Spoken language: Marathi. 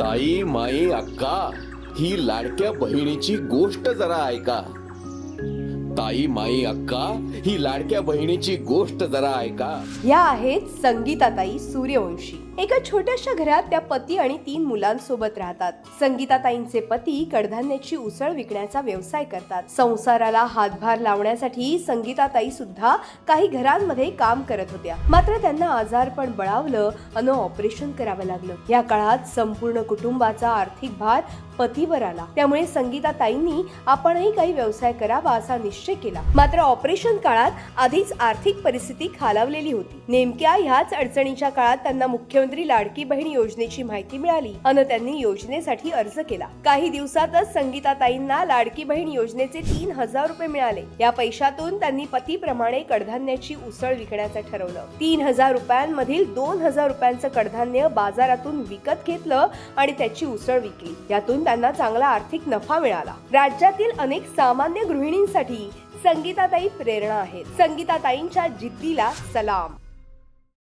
ताई माई अक्का ही लाडक्या बहिणीची गोष्ट जरा ऐका. ताई माई अक्का ही लाडक्या बहिणीची गोष्ट जरा ऐका. या आहेत संगीताताई सूर्यवंशी. एका छोट्याशा घरात त्या पती आणि तीन मुलांसोबत राहतात. संगीताताईंचे पती कडधान्याची उसळ विकण्याचा व्यवसाय करतात. संसाराला हातभार लावण्यासाठी संगीताताई सुद्धा काही घरांमध्ये काम करत होत्या. मात्र त्यांना आजारपण बळावलं अन ऑपरेशन करावं लागलं. या काळात संपूर्ण कुटुंबाचा आर्थिक भार पतीवर आला. त्यामुळे संगीताताईंनी आपणही काही व्यवसाय करावा असा निश्चय केला. मात्र ऑपरेशन काळात आधीच आर्थिक परिस्थिती खालावलेली होती. नेमक्या ह्याच अडचणीच्या काळात त्यांना मुख्य मुख्यमंत्री लाडकी बहीण योजनेची माहिती मिळाली. अन त्यांनी योजनेसाठी अर्ज केला. काही दिवसातच संगीताताईंना लाडकी बहीण योजनेचे तीन हजार रुपये मिळाले. या पैशातून त्यांनी पतीप्रमाणे कडधान्याची उसळ विकण्याचं ठरवलं. तीन हजार रुपयांमधील दोन हजार रुपयांचं कडधान्य बाजारातून विकत घेतलं आणि त्याची उसळ विकली. यातून त्यांना चांगला आर्थिक नफा मिळाला. राज्यातील अनेक सामान्य गृहिणींसाठी संगीताताई प्रेरणा आहेत. संगीताताईंच्या जिद्दीला सलाम.